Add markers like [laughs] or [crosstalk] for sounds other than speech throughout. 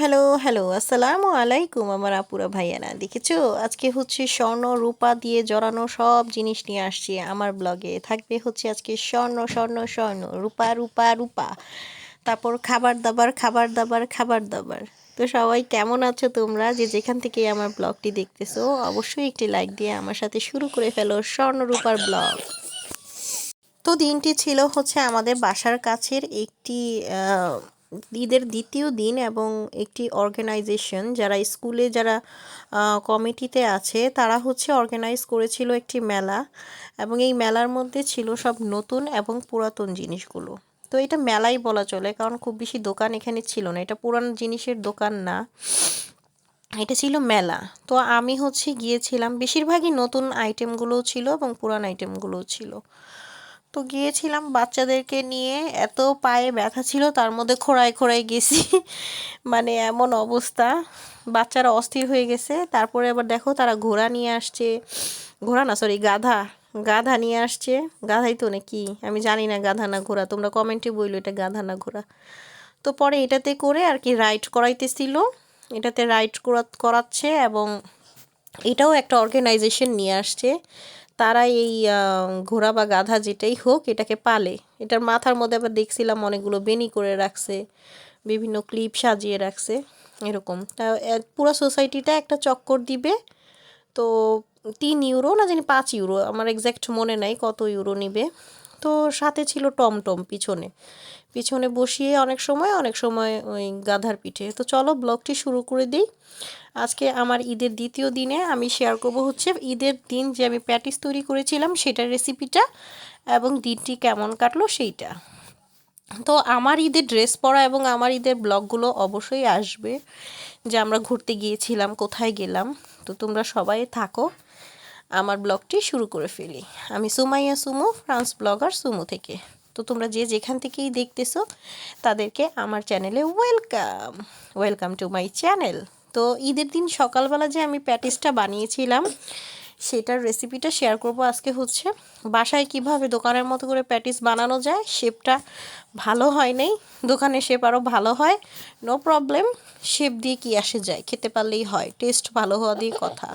Hello hello, আসসালামু আলাইকুম আমার আপুরা ভাইয়ানা দেখেছ? আজকে হচ্ছে স্বর্ণ রূপা দিয়ে জড়ানো সব জিনিস নিয়ে আসছি আমার ব্লগে। থাকবে হচ্ছে আজকে স্বর্ণ স্বর্ণ স্বর্ণ, রূপা রূপা রূপা। তারপর খাবার দাবার খাবার দাবার খাবার দাবার। তো সবাই কেমন আছো তোমরা? যে যেখান থেকে আমার ব্লগটি দেখতেছো, অবশ্যই একটি লাইক দিয়ে আমার সাথে শুরু করে ফেলো স্বর্ণ রূপার ব্লগ। তো দিনটি ছিল হচ্ছে আমাদের বাসার কাছের একটি ঈদের দ্বিতীয় দিন এবং একটি অর্গানাইজেশন যারা স্কুলে যারা কমিটিতে আছে, তারা হচ্ছে অর্গানাইজ করেছিল একটি মেলা এবং এই মেলার মধ্যে ছিল সব নতুন এবং পুরাতন জিনিসগুলো। তো এটা মেলাই বলা চলে কারণ খুব বেশি দোকান এখানে ছিল না। এটা পুরান জিনিসের দোকান না। এটা ছিল মেলা। তো আমি হচ্ছে গিয়েছিলাম, বেশিরভাগই নতুন আইটেমগুলোও ছিল এবং পুরান আইটেমগুলোও ছিল। তো গিয়েছিলাম বাচ্চাদেরকে নিয়ে। এত পায়ে ব্যথা ছিল, তার মধ্যে খোড়ায় খোড়ায় গেছি। [laughs] মানে এমন অবস্থা। বাচ্চারা অস্থির হয়ে গেছে। তারপরে আবার দেখো তারা ঘোড়া নিয়ে আসছে। ঘোড়া না সরি গাধা। গাধা নিয়ে আসছে। গাধাই তো নাকি? আমি জানি না গাধা না ঘোড়া। তোমরা কমেন্টে বলল এটা গাধা না ঘোড়া। তো পরে এটাতে করে আর কি রাইড করাইতেছিল। এটাতে রাইড করা, করাচ্ছে এবং এটাও একটা অর্গানাইজেশন নিয়ে আসছে। তারা এই ঘোড়া বা গাধা যেটাই হোক এটাকে পালে। এটার মাথার মধ্যে আবার দেখছিলাম অনেকগুলো বেনি করে রাখছে, বিভিন্ন ক্লিপ সাজিয়ে রাখছে, এরকম। পুরো সোসাইটিটা একটা চক্কর দিবে, তো তিন ইউরো না জানি পাঁচ ইউরো, আমার এক্স্যাক্ট মনে নাই কত ইউরো নিবে। তো সাথে ছিল টমটম পিছনে। পিছনে বসিয়ে অনেক সময় অনেক সময় ওই গাধার পিঠে। তো চলো ব্লগটি শুরু করে দিই। আজকে আমার ঈদের দ্বিতীয় দিনে আমি শেয়ার করব হচ্ছে ঈদের দিন যে আমি প্যাটিস তৈরি করেছিলাম, সেটার রেসিপিটা এবং দিনটি কেমন কাটলো সেইটা। তো আমার ঈদের ড্রেস পরা এবং আমার ঈদের ব্লগগুলো অবশ্যই আসবে যে আমরা ঘুরতে গিয়েছিলাম, কোথায় গেলাম। তো তোমরা সবাই থাকো, আমার ব্লগটি শুরু করে ফেলি। আমি সুমাইয়া সুমু, ফ্রান্স ব্লগার সুমু থেকে। তো তোমরা যে যেখান থেকেই দেখতেছো, তাদেরকে আমার চ্যানেলে welcome welcome to my channel তো ঈদের দিন সকালবেলা যে আমি প্যাটিসটা বানিয়েছিলাম, সেটার রেসিপিটা শেয়ার করব আজকে হচ্ছে। বাসায় কীভাবে দোকানের মতো করে প্যাটিস বানানো যায় শেপটা ভালো হয় নাই দোকানে শেপ আরও ভালো হয় নো প্রবলেম শেপ দিয়ে কি আসে যায়, খেতে পারলেই হয় টেস্ট ভালো হওয়া দিয়ে কথা।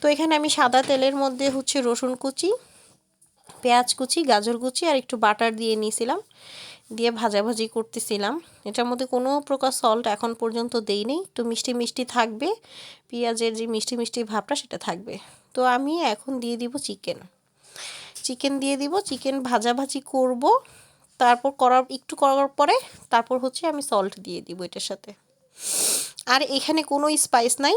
তো এখানে আমি সাদা তেলের মধ্যে হচ্ছে রসুন কুচি পেঁয়াজ কুচি, গাজর কুচি আর একটু বাটার দিয়ে নিয়েছিলাম। দিয়ে ভাজাভাজি করতেছিলাম। এটার মধ্যে কোনো প্রকার সল্ট এখন পর্যন্ত দেইনি। একটু মিষ্টি মিষ্টি থাকবে। পেঁয়াজের যে মিষ্টি মিষ্টি ভাবটা সেটা থাকবে। তো আমি এখন দিয়ে দিব চিকেন চিকেন দিয়ে দিব। চিকেন ভাজাভাজি করব। তারপর করার, একটু করার পরে তারপর হচ্ছে আমি সল্ট দিয়ে দিব এটার সাথে। আর এখানে কোনো স্পাইস নাই।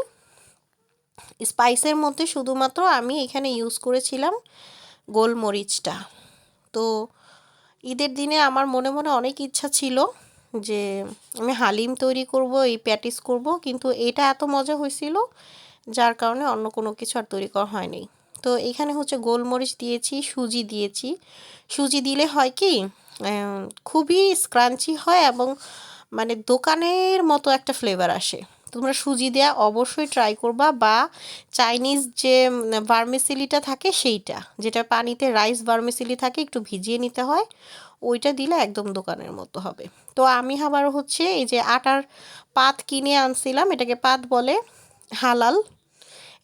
স্পাইসের মধ্যে শুধুমাত্র আমি এখানে ইউজ করেছিলাম গোলমরিচটা। তো ঈদের দিনে আমার মনে মনে অনেক ইচ্ছা ছিল যে আমি হালিম তৈরি করব, এই প্যাটিস করব, কিন্তু এটা এত মজা হয়েছিল যার কারণে অন্য কোনো কিছু আর তৈরি করা হয়নি। তো এখানে হচ্ছে গোলমরিচ দিয়েছি, সুজি দিয়েছি। সুজি দিলে হয় কি খুবই স্ক্রাঞ্চি হয় এবং মানে দোকানের মতো একটা ফ্লেভার আসে। তোমরা সুজি দেয়া অবশ্যই ট্রাই করবা বা চাইনিজ যে ভার্মিসিলিটা থাকে সেইটা, যেটা পানিতে রাইস ভার্মিসিলি থাকে একটু ভিজিয়ে নিতে হয়, ওইটা দিলে একদম দোকানের মতো হবে। তো আমি আবার হচ্ছে এই যে আটার পাত কিনে আনছিলাম, এটাকে পাত বলে হালাল,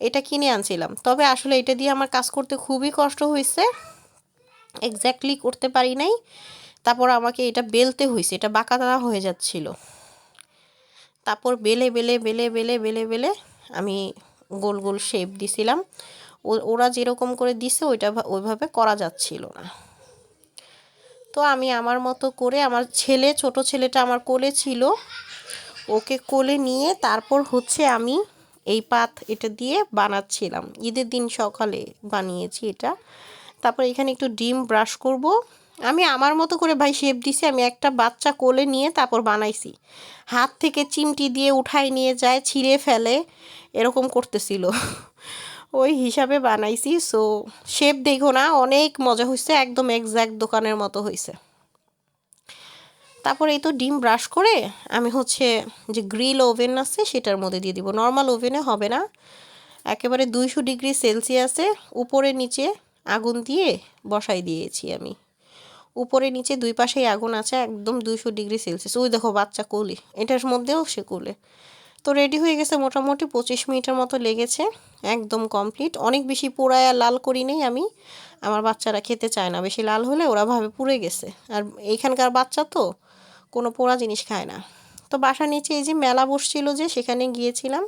এটা কিনে আনছিলাম। তবে আসলে এটা দিয়ে আমার কাজ করতে খুবই কষ্ট হয়েছে এক্স্যাক্টলি করতে পারি নাই, তারপর আমাকে এটা বেলতে হয়েছে এটা বাঁকা হয়ে যাচ্ছিল। তারপর বেলে বেলে বেলে বেলে বেলে বেলে আমি গোল গোল শেপ দিছিলাম। ওরা যেরকম করে দিছে ওইটা ওইভাবে করা যাচ্ছিল না। তো আমি আমার মতো করে আমার ছেলে, ছোট ছেলেটা আমার কোলে ছিল, ওকে কোলে নিয়ে তারপর হচ্ছে আমি এই পাত এটা দিয়ে বানাচ্ছিলাম। ঈদের দিন সকালে বানিয়েছি এটা। তারপর এখানে একটু ডিম ব্রাশ করব। আমি আমার মতো করে ভাই শেপ দিছি, আমি একটা বাচ্চা কোলে নিয়ে তারপর বানাইছি। হাত থেকে চিমটি দিয়ে উঠাই নিয়ে যায়, ছিঁড়ে ফেলে, এরকম করতেছিল। ওই হিসাবে বানাইছি সো শেপ দেখো না, অনেক মজা হয়েছে একদম এক্স্যাক্ট দোকানের মতো হয়েছে তারপর এই তো ডিম ব্রাশ করে আমি হচ্ছে যে গ্রিল ওভেন আছে, সেটার মধ্যে দিয়ে দিব। নর্মাল ওভেনে হবে না। একেবারে দুইশো ডিগ্রি সেলসিয়াসে উপরে নিচে আগুন দিয়ে বসাই দিয়েছি আমি। উপরে নিচে দুই পাশেই আগুন আছে, একদম দুইশো ডিগ্রি সেলসিয়াস। ওই দেখো বাচ্চা কোলে, এটার মধ্যেও সে কুলে। তো রেডি হয়ে গেছে মোটামুটি, পঁচিশ মিনিটের মতো লেগেছে, একদম কমপ্লিট অনেক বেশি পোড়ায় আর লাল করি নেই আমি। আমার বাচ্চারা খেতে চায় না, বেশি লাল হলে ওরা ভাবে পুড়ে গেছে। আর এইখানকার বাচ্চা তো কোনো পোড়া জিনিস খায় না। তো বাসার নিচে এই যে মেলা বসছিল যে, সেখানে গিয়েছিলাম।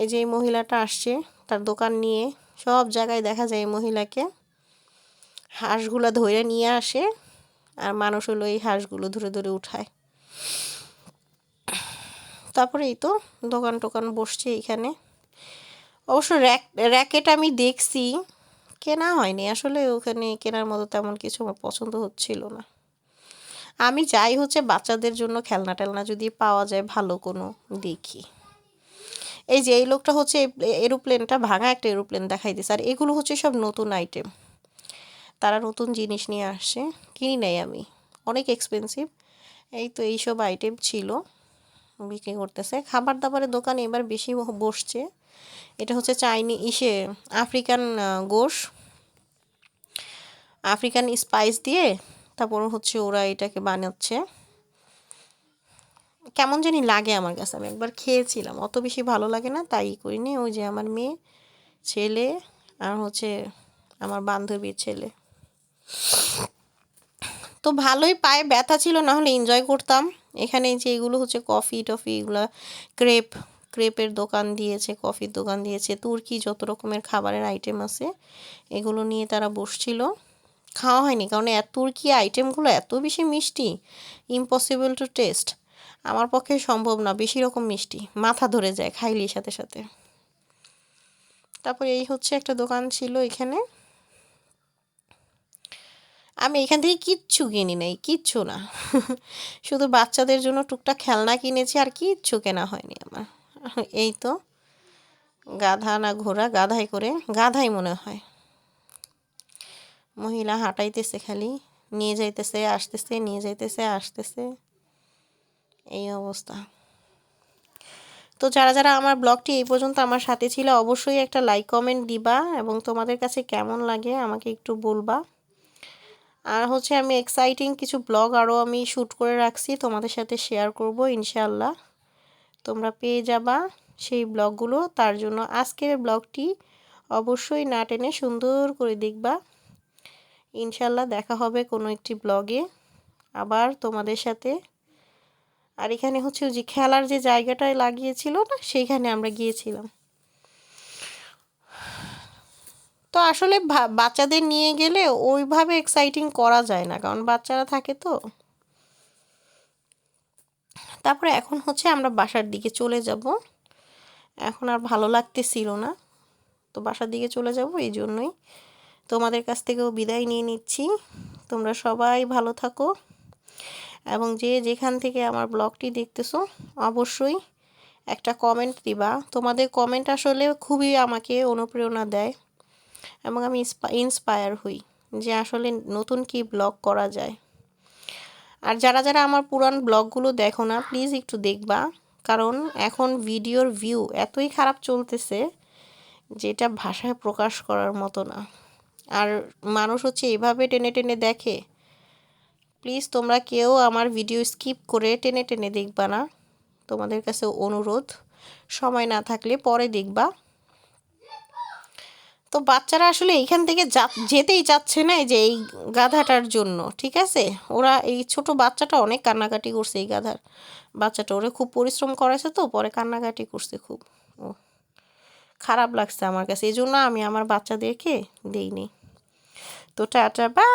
এই যে এই মহিলাটা আসছে, তার দোকান নিয়ে। সব জায়গায় দেখা যায় এই মহিলাকে। হাঁসগুলো ধরে নিয়ে আসে আর মানুষ হলো এই হাঁসগুলো ধরে ধরে উঠায়। তারপরে এই তো দোকান টোকান বসছে এখানে অবশ্য র্যাক, র্যাকেট আমি দেখছি, কেনা হয়নি। আসলে ওখানে কেনার মতো তেমন কিছু আমার পছন্দ হচ্ছিল না। আমি যাই হচ্ছে বাচ্চাদের জন্য খেলনা টেলনা যদি পাওয়া যায় ভালো কোনো দেখি। এই যে এই লোকটা হচ্ছে এরোপ্লেনটা ভাঙা একটা এরোপ্লেন দেখাই দিচ্ছে আর এগুলো হচ্ছে সব নতুন আইটেম তারা নতুন জিনিস নিয়ে আসছে কিনি নাই আমি। অনেক এক্সপেন্সিভ এই তো এইসব আইটেম ছিল, বিক্রি করতেছে। খাবার দাবারের দোকান এবার বেশি বসছে। এটা হচ্ছে চাইনি ইসে আফ্রিকান গোশ। আফ্রিকান স্পাইস দিয়ে তারপর হচ্ছে ওরা এটাকে বানাচ্ছে। কেমন জানি লাগে আমার কাছে। আমি একবার খেয়েছিলাম। অত বেশি ভালো লাগে না, তাই করিনি। ওই যে আমার মেয়ে, ছেলে, আর হচ্ছে আমার বান্ধবীর ছেলে। তো ভালোই পায়ে ব্যথা ছিল না হলে এনজয় করতাম। এখানে যে এগুলো হচ্ছে কফি টফি এগুলো ক্রেপ ক্রেপের দোকান দিয়েছে কফির দোকান দিয়েছে। তুর্কি যত রকমের খাবারের আইটেম আছে, এগুলো নিয়ে তারা বসছিল। খাওয়া হয়নি, কারণ এত তুর্কি আইটেমগুলো এত বেশি মিষ্টি ইম্পসিবল টু টেস্ট আমার পক্ষে সম্ভব না, বেশি রকম মিষ্টি, মাথা ধরে যায় খাইলি সাথে সাথে। তারপর এই হচ্ছে একটা দোকান ছিল এখানে। আমি এখান থেকে কিচ্ছু কিনি নাই, কিচ্ছু না। শুধু বাচ্চাদের জন্য টুকটাক খেলনা কিনেছি আর কিচ্ছু কেনা হয়নি আমার। এই তো গাধা না ঘোড়া, গাধাই করে, গাধাই মনে হয়। মহিলা হাঁটাইতেছে খালি, নিয়ে যাইতেছে, আসতেছে, নিয়ে যাইতেছে, আসতেছে। এই অবস্থা। তো যারা যারা আমার ব্লগটি এই পর্যন্ত আমার সাথে ছিল, অবশ্যই একটা লাইক, কমেন্ট দিবা এবং তোমাদের কাছে কেমন লাগে আমাকে একটু বলবা। আর হচ্ছে আমি এক্সাইটিং কিছু ব্লগ আরও আমি শ্যুট করে রাখছি, তোমাদের সাথে শেয়ার করব ইনশাল্লাহ তোমরা পেয়ে যাবা সেই ব্লগগুলো তার জন্য আজকের ব্লগটি অবশ্যই না টেনে সুন্দর করে দেখবা। ইনশাল্লাহ দেখা হবে কোনো একটি ব্লগে আবার তোমাদের সাথে। আর এখানে হচ্ছে যে খেলার যে জায়গাটায় লাগিয়েছিল না, সেইখানে আমরা গিয়েছিলাম। তো আসলে বাচ্চাদের নিয়ে গেলে ওইভাবে এক্সাইটিং করা যায় না। কারণ বাচ্চারা থাকে তো। তারপরে এখন হচ্ছে আমরা বাসার দিকে চলে যাব। এখন আর ভালো লাগতেছিল না। তো বাসার দিকে চলে যাব এই জন্যই। তোমাদের কাছ থেকেও বিদায় নিয়ে নিচ্ছি। তোমরা সবাই ভালো থাকো। এবং যে যেখান থেকে আমার ব্লগটি দেখতেছো, অবশ্যই একটা কমেন্ট দিবা। তোমাদের কমেন্ট আসলে খুবই আমাকে অনুপ্রেরণা দেয়। এবং আমি ইন্সপায়ার হই যে আসলে নতুন কি ব্লগ করা যায়। আর যারা যারা আমার পুরান ব্লগগুলো দেখো না প্লিজ একটু দেখবা। কারণ এখন ভিডিওর ভিউ এতই খারাপ চলতেছে যেটা ভাষায় প্রকাশ করার মতো না। আর মানুষ হচ্ছে এভাবে টেনে টেনে দেখে। প্লিজ তোমরা কেউ আমার ভিডিও স্কিপ করে টেনে টেনে দেখবা না। তোমাদের কাছে অনুরোধ, সময় না থাকলে পরে দেখবা। তো বাচ্চারা আসলে এইখান থেকে যেতেই চাচ্ছে না যে এই গাধাটার জন্য, ঠিক আছে? ওরা এই ছোট বাচ্চাটা অনেক কান্নাকাটি করছে এই গাধার। বাচ্চাটা ওরা খুব পরিশ্রম করেছে তো, পরে কান্নাকাটি করছে খুব। ও, খারাপ লাগছে আমার কাছে। এই জন্য আমি আমার বাচ্চাদেরকে দিইনি। তো টাটা বা